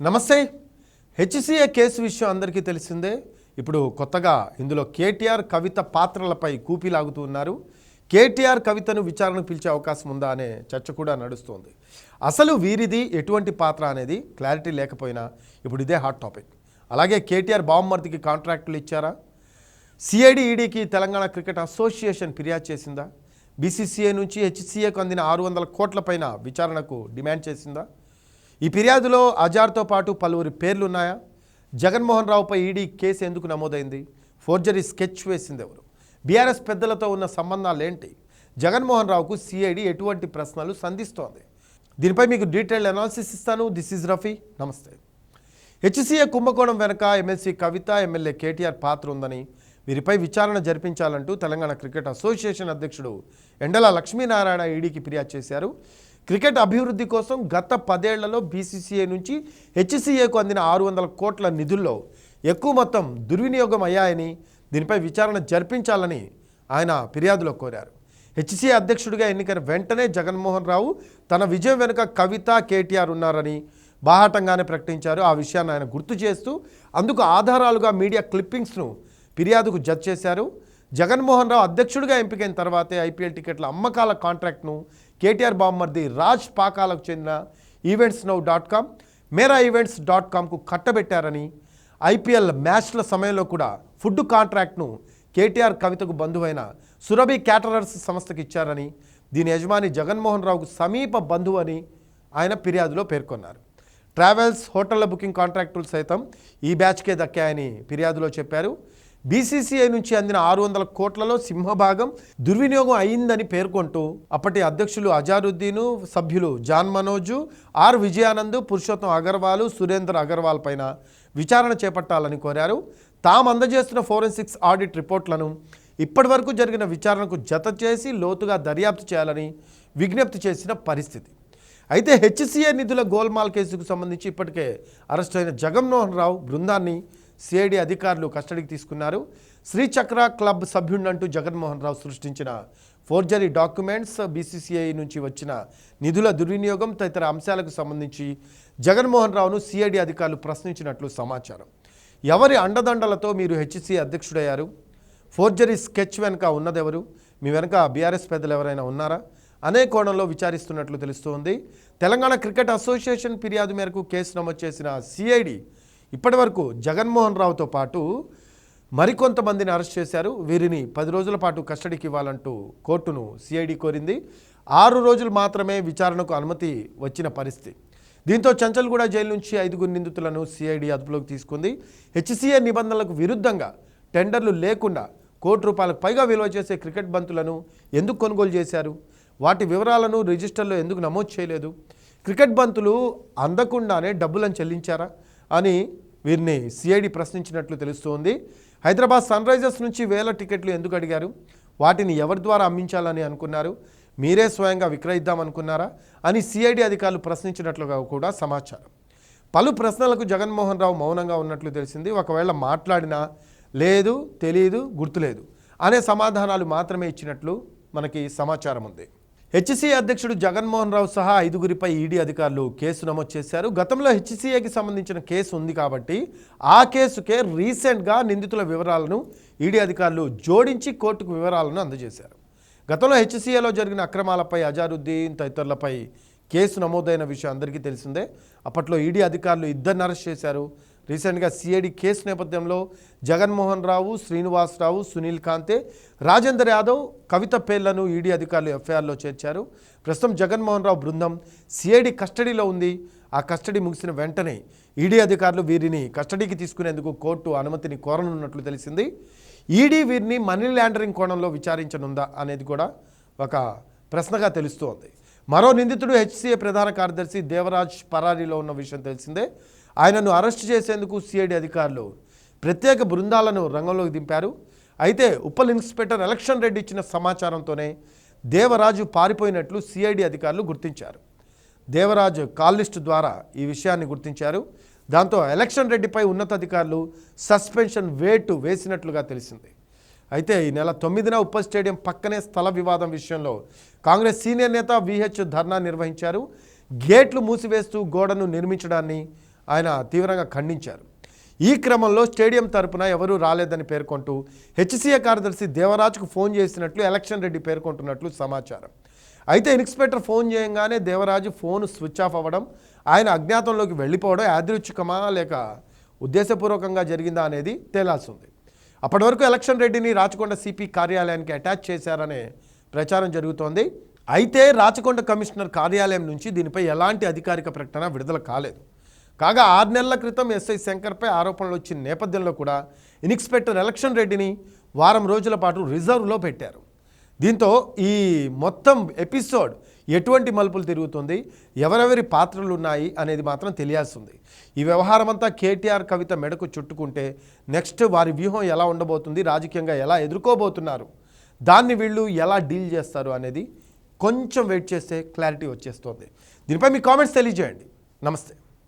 నమస్తే. HCA case విషయం అందరికీ తెలిసిందే. ఇప్పుడు కొత్తగా ఇందులో కేటీఆర్ కవిత పాత్రలపై కూపీలాగుతూ ఉన్నారు. కేటీఆర్ కవితను విచారణకు పిలిచే అవకాశం ఉందా అనే చర్చ కూడా నడుస్తోంది. అసలు వీరిది ఎటువంటి పాత్ర అనేది క్లారిటీ లేకపోయినా ఇప్పుడు ఇదే హాట్ టాపిక్. అలాగే కేటీఆర్ బామ్మర్దికి కాంట్రాక్టులు ఇచ్చారా? సిఐడి ఈడీకి తెలంగాణ క్రికెట్ అసోసియేషన్ ఫిర్యాదు చేసిందా? బీసీసీఐ నుంచి హెచ్సిఏకు అందిన ఆరు వందల కోట్ల పైన విచారణకు డిమాండ్ చేసిందా? ఈ ఫిర్యాదులో అజార్తో పాటు పలువురి పేర్లు ఉన్నాయా జగన్మోహన్ రావుపై ఈడీ కేసు ఎందుకు నమోదైంది? ఫోర్జరీ స్కెచ్ వేసింది ఎవరు? బీఆర్ఎస్ పెద్దలతో ఉన్న సంబంధాలు ఏంటి జగన్మోహన్ రావుకు సిఐడి ఎటువంటి ప్రశ్నలు సంధిస్తోంది? దీనిపై మీకు డీటెయిల్డ్ అనాలిసిస్ ఇస్తాను. This is Rafi. నమస్తే. హెచ్సీఏ కుంభకోణం వెనుక ఎమ్మెల్సీ కవిత ఎమ్మెల్యే కేటీఆర్ పాత్ర ఉందని వీరిపై విచారణ జరిపించాలంటూ తెలంగాణ క్రికెట్ అసోసియేషన్ అధ్యక్షుడు ఎండల లక్ష్మీనారాయణ ఈడీకి ఫిర్యాదు చేశారు. క్రికెట్ అభివృద్ధి కోసం గత పదేళ్ళలో బీసీసీఐ నుంచి హెచ్సీఏకు అందిన ఆరు వందల కోట్ల నిధుల్లో ఎక్కువ మొత్తం దుర్వినియోగం అయ్యాయని దీనిపై విచారణ జరిపించాలని ఆయన ఫిర్యాదులో కోరారు. హెచ్సీఏ అధ్యక్షుడిగా ఎన్నికైన వెంటనే జగన్మోహన్ రావు తన విజయం వెనుక కవిత కేటీఆర్ ఉన్నారని బాహాటంగానే ప్రకటించారు. ఆ విషయాన్ని ఆయన గుర్తు చేస్తూ అందుకు ఆధారాలుగా మీడియా క్లిప్పింగ్స్ను ఫిర్యాదుకు జత చేశారు జగన్మోహన్ రావు అధ్యక్షుడిగా ఎంపికైన తర్వాతే ఐపీఎల్ టికెట్ల అమ్మకాల కాంట్రాక్ట్ను కేటీఆర్ బామ్మర్ది రాజ్ పాకాలకు చెందిన events now dot com Mera events dot కామ్కు కట్టబెట్టారని ఐపీఎల్ మ్యాచ్ల సమయంలో కూడా ఫుడ్ కాంట్రాక్ట్ను కేటీఆర్ కవితకు బంధువైన సురభి క్యాటరర్స్ సంస్థకి ఇచ్చారని దీని యజమాని జగన్మోహన్ రావుకు సమీప బంధువు అని ఆయన ఫిర్యాదులో పేర్కొన్నారు. ట్రావెల్స్ హోటళ్ళ బుకింగ్ కాంట్రాక్టులు సైతం ఈ బ్యాచ్కే దక్కాయని ఫిర్యాదులో చెప్పారు. బీసీసీఐ నుంచి అందిన ఆరు వందల కోట్లలో సింహభాగం దుర్వినియోగం అయిందని పేర్కొంటూ అప్పటి అధ్యక్షులు అజారుద్దీను సభ్యులు జాన్ మనోజు ఆర్ విజయానంద్ పురుషోత్తం అగర్వాల్ సురేందర్ అగర్వాల్ పైన విచారణ చేపట్టాలని కోరారు. తాము అందజేస్తున్న ఫోరెన్సిక్స్ ఆడిట్ రిపోర్ట్లను ఇప్పటివరకు జరిగిన విచారణకు జత చేసి లోతుగా దర్యాప్తు చేయాలని విజ్ఞప్తి చేసిన పరిస్థితి. అయితే హెచ్సిఏ నిధుల గోల్మాల్ కేసుకు సంబంధించి ఇప్పటికే అరెస్ట్ అయిన జగన్మోహన్ రావు బృందాన్ని సిఐడి అధికారులు కస్టడీకి తీసుకున్నారు. శ్రీచక్ర క్లబ్ సభ్యుడంటూ జగన్మోహన్ రావు సృష్టించిన ఫోర్జరీ డాక్యుమెంట్స్ బీసీసీఐ నుంచి వచ్చిన నిధుల దుర్వినియోగం తదితర అంశాలకు సంబంధించి జగన్మోహన్ రావును సిఐడి అధికారులు ప్రశ్నించినట్లు సమాచారం. ఎవరి అండదండలతో మీరు హెచ్సిఏ అధ్యక్షుడయ్యారు? ఫోర్జరీ స్కెచ్ వెనుక ఉన్నదెవరు? మీ వెనుక బీఆర్ఎస్ పెద్దలు ఎవరైనా ఉన్నారా? అనే కోణంలో విచారిస్తున్నట్లు తెలుస్తోంది. తెలంగాణ క్రికెట్ అసోసియేషన్ ఫిర్యాదు మేరకు కేసు నమోదు చేసిన సిఐడి ఇప్పటివరకు జగన్మోహన్ రావుతో పాటు మరికొంతమందిని అరెస్ట్ చేశారు. వీరిని పది రోజుల పాటు కస్టడీకి ఇవ్వాలంటూ కోర్టును సిఐడి కోరింది. ఆరు రోజులు మాత్రమే విచారణకు అనుమతి వచ్చిన పరిస్థితి. దీంతో చంచల్గూడ జైలు నుంచి ఐదుగురు నిందితులను సిఐడి అదుపులోకి తీసుకుంది. హెచ్సిఏ నిబంధనలకు విరుద్ధంగా టెండర్లు లేకుండా కోటి రూపాయలకు పైగా విలువ చేసే క్రికెట్ బంతులను ఎందుకు కొనుగోలు చేశారు? వాటి వివరాలను రిజిస్టర్లో ఎందుకు నమోదు చేయలేదు? క్రికెట్ బంతులు అందకుండానే డబ్బులను చెల్లించారా? అని వీరిని సిఐడి ప్రశ్నించినట్లు తెలుస్తోంది. హైదరాబాద్ సన్ రైజర్స్ నుంచి వేల టికెట్లు ఎందుకు అడిగారు? వాటిని ఎవరి ద్వారా అమ్మించాలని అనుకున్నారు? మీరే స్వయంగా విక్రయిద్దాం అనుకున్నారా? అని సిఐడి అధికారులు ప్రశ్నించినట్లుగా కూడా సమాచారం. పలు ప్రశ్నలకు జగన్మోహన్ రావు మౌనంగా ఉన్నట్లు తెలిసింది. ఒకవేళ మాట్లాడినా లేదు తెలియదు గుర్తులేదు అనే సమాధానాలు మాత్రమే ఇచ్చినట్లు మనకి సమాచారం ఉంది. హెచ్సిఏ అధ్యక్షుడు జగన్మోహన్ రావు సహా ఐదుగురిపై ఈడీ అధికారులు కేసు నమోదు చేశారు. గతంలో హెచ్సిఏకి సంబంధించిన కేసు ఉంది కాబట్టి ఆ కేసుకే రీసెంట్గా నిందితుల వివరాలను ఈడీ అధికారులు జోడించి కోర్టుకు వివరాలను అందజేశారు. గతంలో హెచ్సిఏలో జరిగిన అక్రమాలపై అజారుద్దీన్ తదితరులపై కేసు నమోదైన విషయం అందరికీ తెలిసిందే. అప్పట్లో ఈడీ అధికారులు ఇద్దరిని అరెస్ట్ చేశారు. రీసెంట్గా సిఐడి కేసు నేపథ్యంలో జగన్మోహన్ రావు శ్రీనివాసరావు సునీల్ కాంతే రాజేందర్ యాదవ్ కవిత పేర్లను ఈడీ అధికారులు ఎఫ్ఐఆర్లో చేర్చారు. ప్రస్తుతం జగన్మోహన్ రావు బృందం సిఐడి కస్టడీలో ఉంది. ఆ కస్టడీ ముగిసిన వెంటనే ఈడీ అధికారులు వీరిని కస్టడీకి తీసుకునేందుకు కోర్టు అనుమతిని కోరనున్నట్లు తెలిసింది. ఈడీ వీరిని మనీ ల్యాండరింగ్ కోణంలో విచారించనుందా అనేది కూడా ఒక ప్రశ్నగా తెలుస్తోంది. మరో నిందితుడు హెచ్సిఏ ప్రధాన కార్యదర్శి దేవరాజ్ పరారీలో ఉన్న విషయం తెలిసిందే. ఆయనను అరెస్ట్ చేసేందుకు సిఐడి అధికారులు ప్రత్యేక బృందాలను రంగంలోకి దింపారు. అయితే ఉప ఇన్స్పెక్టర్ ఎలక్షన్ రెడ్డి ఇచ్చిన సమాచారంతోనే దేవరాజు పారిపోయినట్లు సిఐడి అధికారులు గుర్తించారు. దేవరాజు కాల్లిస్టు ద్వారా ఈ విషయాన్ని గుర్తించారు. దాంతో ఎలక్షన్ రెడ్డిపై ఉన్నతాధికారులు సస్పెన్షన్ వేటు వేసినట్లుగా తెలిసింది. అయితే ఈ నెల తొమ్మిదిన ఉప స్టేడియం పక్కనే స్థల వివాదం విషయంలో కాంగ్రెస్ సీనియర్ నేత విహెచ్ ధర్నా నిర్వహించారు. గేట్లు మూసివేస్తూ గోడను నిర్మించడాన్ని ఆయన తీవ్రంగా ఖండించారు. ఈ క్రమంలో స్టేడియం తరపున ఎవరూ రాలేదని పేర్కొంటూ హెచ్సీఏ కార్యదర్శి దేవరాజ్కు ఫోన్ చేసినట్లు ఎలక్షన్ రెడ్డి పేర్కొంటున్నట్లు సమాచారం. అయితే ఇన్స్పెక్టర్ ఫోన్ చేయంగానే దేవరాజు ఫోన్ స్విచ్ ఆఫ్ అవ్వడం ఆయన అజ్ఞాతంలోకి వెళ్ళిపోవడం యాదృచ్ఛికమా లేక ఉద్దేశపూర్వకంగా జరిగిందా అనేది తేలాల్సింది అప్పటి వరకు ఎలక్షన్ రెడ్డిని రాచకొండ సిపి కార్యాలయానికి అటాచ్ చేశారనే ప్రచారం జరుగుతోంది. అయితే రాచకొండ కమిషనర్ కార్యాలయం నుంచి దీనిపై ఎలాంటి అధికారిక ప్రకటన విడుదల కాలేదు. కాగా ఆరు నెలల క్రితం ఎస్ఐ శంకర్పై ఆరోపణలు వచ్చిన నేపథ్యంలో కూడా ఇన్స్పెక్టర్ ఎలక్షన్ రెడ్డిని వారం రోజుల పాటు రిజర్వ్లో పెట్టారు. దీంతో ఈ మొత్తం ఎపిసోడ్ ఎటువంటి మలుపులు తిరుగుతుంది ఎవరెవరి పాత్రలు ఉన్నాయి అనేది మాత్రం తెలియాల్సింది. ఈ వ్యవహారం అంతా కేటీఆర్ కవిత మెడకు చుట్టుకుంటే నెక్స్ట్ వారి వ్యూహం ఎలా ఉండబోతుంది రాజకీయంగా ఎలా ఎదుర్కోబోతున్నారు దాన్ని వీళ్ళు ఎలా డీల్ చేస్తారు అనేది కొంచెం వెయిట్ చేస్తే క్లారిటీ వచ్చేస్తుంది. దీనిపై మీ కామెంట్స్ తెలియజేయండి. నమస్తే.